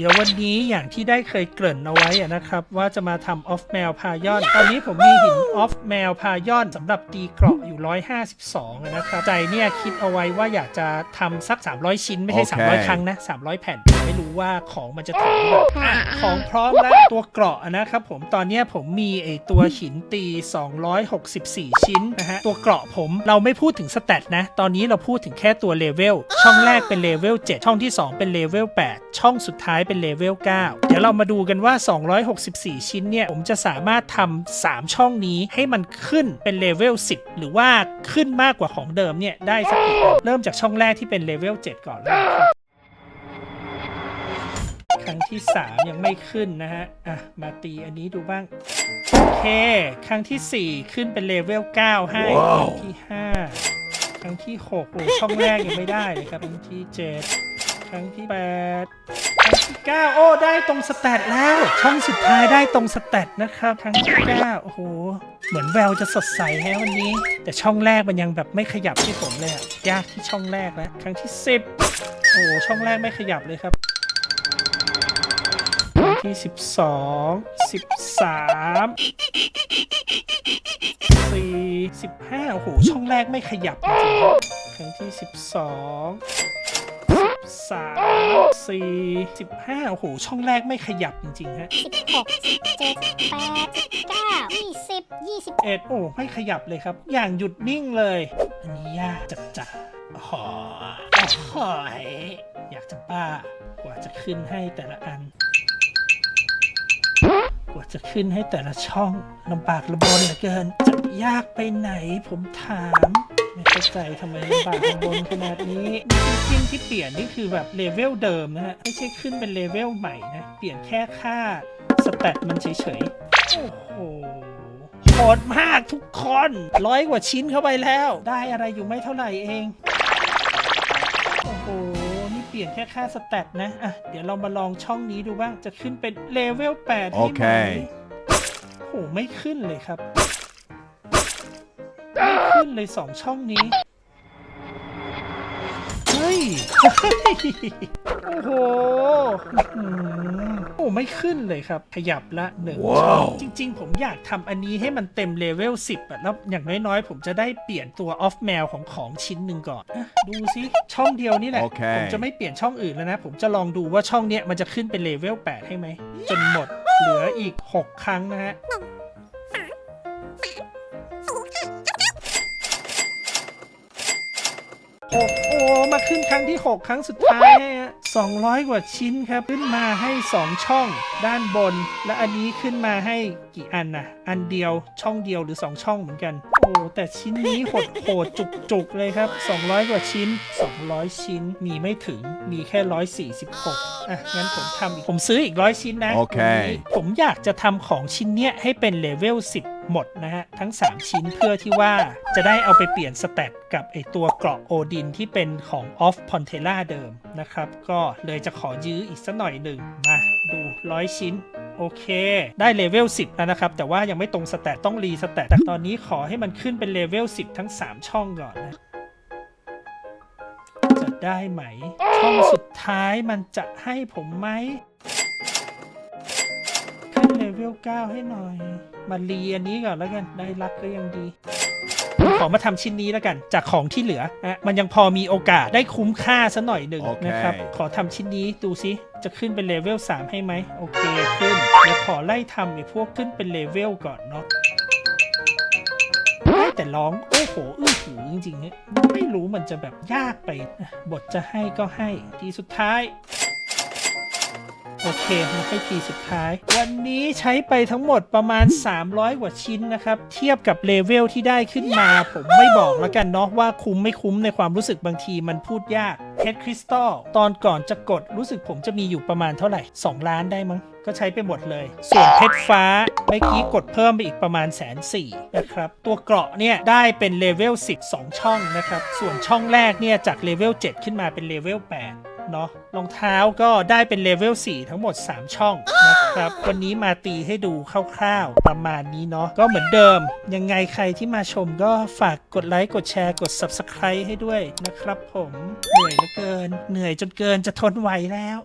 เดี๋ยววันนี้อย่างที่ได้เคยเกริ่นเอาไว้อะนะครับ ว่าจะมาทำออฟแมวพายอน ตอนนี้ผมมีหินออฟแมวพายอนสำหรับตีเกราะอยู่ 152อะนะครับใจเนี่ยคิดเอาไว้ว่าอยากจะทำสัก 300 ชิ้นไม่ใช่โอเค300 ครั้งนะ 300 แผ่นไม่รู้ว่าของมันจะถึงหรือเปล่าอะของพร้อมแล้วตัวเกราะนะครับผมตอนเนี้ยผมมีไอตัวหินตี 264 ชิ้นนะฮะตัวเกราะผมเราไม่พูดถึงสเตตนะ ตอนนี้เราพูดถึงแค่ตัวเลเวลช่องแรกเป็นเลเวล7ช่องที่ 2 เป็นเลเวล8ช่องสุดท้ายเป็นเลเวล 9 เดี๋ยวเรามาดูกันว่า 264 ชิ้นเนี่ย ผมจะสามารถทำ3 ช่องนี้ให้มันขึ้นเป็นเลเวล 10 หรือว่าขึ้นมากกว่าของเดิมเนี่ย ได้สักกี่อันเริ่มจากช่องแรกที่เป็นเลเวล 7 ก่อนแล้วกันครับครั้งที่ 3 ยังไม่ขึ้นนะฮะ อะ มาตีอันนี้ดูบ้าง โอเค ครั้งที่ 4 ขึ้นเป็นเลเวล 9 ให้ว้าวครั้งที่ 5 ครั้งที่ 6โอ้ช่องแรกยังไม่ได้เลยครับ ครั้งที่ 7 ครั้งที่8ครั้งที่9โอ้ ได้ตรงสแตทแล้ว ช่องสุดท้ายได้ตรงสแตทนะครับ ครั้งที่9โอ้โห เหมือนแววจะสดใสแฮะวันนี้ แต่ช่องแรกมันยังแบบไม่ขยับที่ผมเลยอะยากที่ช่องแรกแล้ว ครั้งที่10โอ้โห ช่องแรกไม่ขยับเลยครับครั้งที่สิบสองสิบสามสี่สิบห้าโอ้โห ช่องแรกไม่ขยับจริงครับครั้งที่สิบสอง สามสี่สิบห้าโอ้โห ช่องแรกไม่ขยับจริง ๆ ฮะสิบหกสิบเจ็ดแปดสิบเก้ายี่สิบยี่สิบเอ็ดโอ้ไม่ขยับเลยครับ อย่างหยุดนิ่งเลย อันนี้ยากจัดจัดหอหอยอยากจะบ้ากว่าจะขึ้นให้แต่ละอัน กว่าจะขึ้นให้แต่ละช่องลำบากลำบนเหลือเกิน จะยากไปไหนผมถาม เข้าใจทำไมลำบากลำบนขนาดนี้จริงๆที่เปลี่ยนนี่คือแบบเลเวลเดิมนะฮะ ไม่ใช่ขึ้นเป็นเลเวลใหม่นะ เปลี่ยนแค่ค่าสแตทมันเฉยๆ โอ้โหโหดมากทุกคนร้อยกว่าชิ้นเข้าไปแล้ว ได้อะไรอยู่ไม่เท่าไหร่เอง โอ้โห นี่เปลี่ยนแค่ค่าสแตทนะ อะ เดี๋ยวเรามาลองช่องนี้ดูบ้าง จะขึ้นเป็นเลเวล8ให้ไหมโอเคโอ้โหไม่ขึ้นเลยครับไม่ ขึ้นเลยสองช่องนี้ เฮ้ย โอ้โหอื้อหือโอ้ไม่ขึ้นเลยครับ ขยับละหนึ่งว้าวจริง ๆ ผมอยากทำอันนี้ให้มันเต็มเลเวล10อะแล้วอย่างน้อยๆ ผมจะได้เปลี่ยนตัวออฟแมวของของชิ้นหนึ่งก่อนอะดูซิช่องเดียวนี่แหละโอเคผมจะไม่เปลี่ยนช่องอื่นแล้วนะ ผมจะลองดูว่าช่องเนี้ยมันจะขึ้นเป็นเลเวล8ให้ไหมจนหมดเหลืออีก 6 ครั้งนะฮะหก โอ้มาขึ้นครั้งที่ 6 ครั้งสุดท้ายฮะ200 กว่าชิ้นครับ ขึ้นมาให้ 2 ช่อง ด้านบน และอันนี้ขึ้นมาให้กี่อันนะอันเดียวช่องเดียวหรือ 2 ช่องเหมือนกัน โอ้แต่ชิ้นนี้โหดโหดจุกจุกๆเลยครับ 200 กว่าชิ้น 200 ชิ้นมีไม่ถึงมีแค่ 146อะงั้นผมทำอีกผมซื้ออีกร้อยชิ้นนะโอเควันนี้ผมอยากจะทำของชิ้นเนี้ยให้เป็นเลเวล10 หมดนะฮะ ทั้ง 3 ชิ้นเพื่อที่ว่าจะได้เอาไปเปลี่ยนสแตทกับไอตัวเกราะโอดินที่เป็นของออฟพอนเทล่าเดิมนะครับ ก็เลยจะขอยื้ออีกสักหน่อยหนึ่งมาดูร้อยชิ้นโอเค ได้เลเวล 10 แล้วนะครับ แต่ว่ายังไม่ตรงสแตทต้องรีสแตทแต่ตอนนี้ขอให้มันขึ้นเป็นเลเวล 10 ทั้ง 3 ช่องก่อนนะจะได้ไหม ช่องสุดท้ายมันจะให้ผมไหม ขึ้นเลเวล9ให้หน่อย มารีอันนี้ก่อนแล้วกัน ได้รักก็ยังดี ขอมาทำชิ้นนี้แล้วกัน จากของที่เหลืออะมันยังพอมีโอกาสได้คุ้มค่าซะหน่อยหนึ่งโอเค นะครับ ขอทำชิ้นนี้ดูซิ จะขึ้นเป็นเลเวล3ให้ไหม โอเคขึ้น เดี๋ยวขอไล่ทำไอ้พวกขึ้นเป็นเลเวลก่อนเนาะ ได้แต่ร้องโอ้โหอื้อหือจริงๆเนี่ยไม่รู้มันจะแบบยากไปอะบทจะให้ก็ให้ ทีสุดท้าย โอเคมาให้ทีสุดท้าย วันนี้ใช้ไปทั้งหมดประมาณ 300 กว่าชิ้นนะครับ เทียบกับเลเวลที่ได้ขึ้นมา ผมไม่บอกแล้วกันเนาะว่าคุ้มไม่คุ้มในความรู้สึกบางทีมันพูดยากเพชรคริสตัลตอนก่อนจะกดรู้สึกผมจะมีอยู่ประมาณเท่าไหร่ 2 ล้านได้มั้ง ก็ใช้ไปหมดเลย ส่วนเพชรฟ้าเมื่อกี้กดเพิ่มไปอีกประมาณแสนสี่นะครับ ตัวเกราะเนี่ยได้เป็นเลเวล10 2 ช่องนะครับ ส่วนช่องแรกเนี่ยจากเลเวล7ขึ้นมาเป็นเลเวล8 เนาะรองเท้าก็ได้เป็นเลเวล4ทั้งหมด 3 ช่องนะครับ วันนี้มาตีให้ดูคร่าวๆ ประมาณนี้เนาะก็เหมือนเดิม ยังไงใครที่มาชมก็ฝากกดไลค์กดแชร์กด Subscribe ให้ด้วยนะครับผมเหนื่อยเหลือเกิน เหนื่อยจนเกินจะทนไหวแล้ว